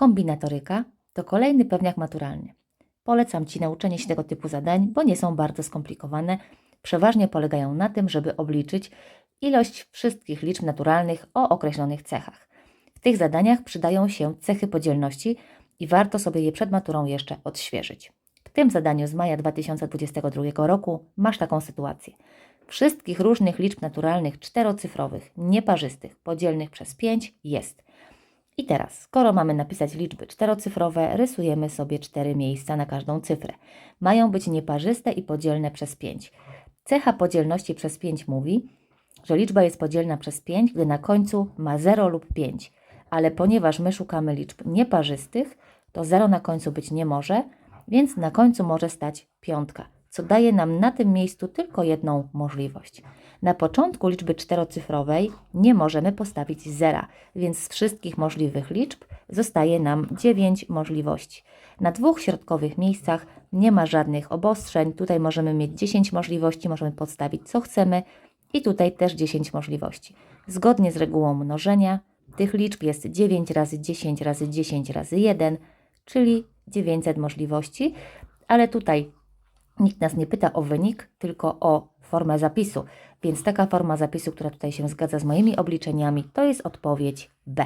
Kombinatoryka to kolejny pewniak maturalny. Polecam Ci nauczenie się tego typu zadań, bo nie są bardzo skomplikowane. Przeważnie polegają na tym, żeby obliczyć ilość wszystkich liczb naturalnych o określonych cechach. W tych zadaniach przydają się cechy podzielności i warto sobie je przed maturą jeszcze odświeżyć. W tym zadaniu z maja 2022 roku masz taką sytuację. Wszystkich różnych liczb naturalnych czterocyfrowych, nieparzystych, podzielnych przez 5 jest. I teraz, skoro mamy napisać liczby czterocyfrowe, rysujemy sobie cztery miejsca na każdą cyfrę. Mają być nieparzyste i podzielne przez 5. Cecha podzielności przez 5 mówi, że liczba jest podzielna przez 5, gdy na końcu ma 0 lub 5. Ale ponieważ my szukamy liczb nieparzystych, to 0 na końcu być nie może, więc na końcu może stać piątka, co daje nam na tym miejscu tylko jedną możliwość. Na początku liczby czterocyfrowej nie możemy postawić zera, więc z wszystkich możliwych liczb zostaje nam 9 możliwości. Na dwóch środkowych miejscach nie ma żadnych obostrzeń. Tutaj możemy mieć 10 możliwości, możemy podstawić co chcemy i tutaj też 10 możliwości. Zgodnie z regułą mnożenia tych liczb jest 9 razy 10 razy 10 razy 1, czyli 900 możliwości, ale tutaj nikt nas nie pyta o wynik, tylko o formę zapisu. Więc taka forma zapisu, która tutaj się zgadza z moimi obliczeniami, to jest odpowiedź B.